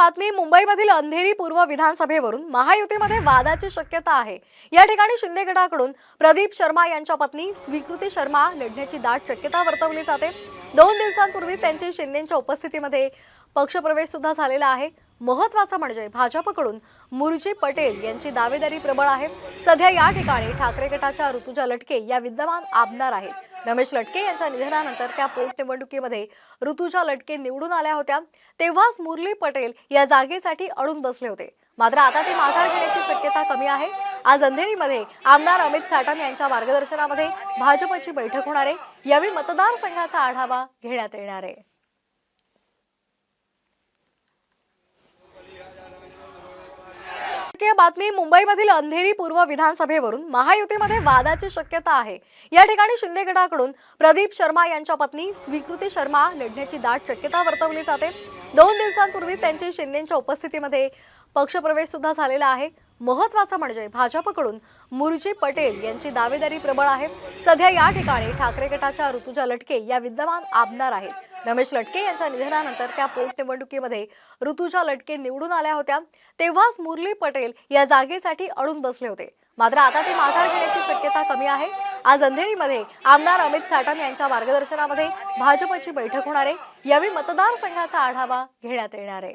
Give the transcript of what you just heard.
बातमी मुंबईमधील अंधेरी पूर्व विधानसभेवरून महायुतीमध्ये वादाची शक्यता आहे. या ठिकाणी शिंदे गटाकडून प्रदीप शर्मा यांच्या पत्नी स्वीकृती शर्मा लढण्याची दाट शक्यता वर्तवली जाते. दोन दिवसांपूर्वी त्यांची शिंदेच्या उपस्थितीमध्ये पक्षप्रवेश सुद्धा झालेला आहे. महत्वाचं म्हणजे भाजपकडून मुरजी पटेल यांची दावेदारी प्रबळ आहे. सध्या या ठिकाणी ठाकरे गटाच्या ऋतुजा लटके या विद्यमान आमदार आहेत. रमेश लटके यांच्या निधनानंतर त्या पोटनिवडणुकीमध्ये ऋतुजा लटके निवडून आल्या होत्या. तेव्हाच मुरली पटेल या जागेसाठी अडून बसले होते. मात्र आता ते माघार घेण्याची शक्यता कमी आहे. आज अंधेरीमध्ये आमदार अमित साटम यांच्या मार्गदर्शनामध्ये भाजपची बैठक होणार आहे. यावेळी मतदारसंघाचा आढावा घेण्यात येणार आहे. बातमी मुंबईमधील अंधेरी पूर्व विधानसभेवरून महायुतीमध्ये वादाची शक्यता आहे. या ठिकाणी शिंदे गटाकडून प्रदीप शर्मा यांच्या पत्नी स्वीकृती शर्मा लढण्याची दाट शक्यता वर्तवली जाते. दोन दिवसांपूर्वी त्यांची शिंदेच्या उपस्थितीमध्ये पक्षप्रवेश सुद्धा झालेला आहे. महत्वाचं म्हणजे भाजपकडून मुरजी पटेल यांची दावेदारी प्रबळ आहे. सध्या या ठिकाणी ठाकरे गटाच्या ऋतुजा लटके या विद्यमान आमदार आहेत. रमेश लटके यांच्या निधनानंतर त्या पोटनिवडणुकीमध्ये ऋतुजा लटके निवडून आल्या होत्या. तेव्हाच मुरली पटेल या जागेसाठी अडून बसले होते. मात्र आता ते माघार घेण्याची शक्यता कमी आहे. आज अंधेरीमध्ये आमदार अमित साटम यांच्या मार्गदर्शनामध्ये भाजपची बैठक होणार आहे. यावेळी मतदारसंघाचा आढावा घेण्यात येणार आहे.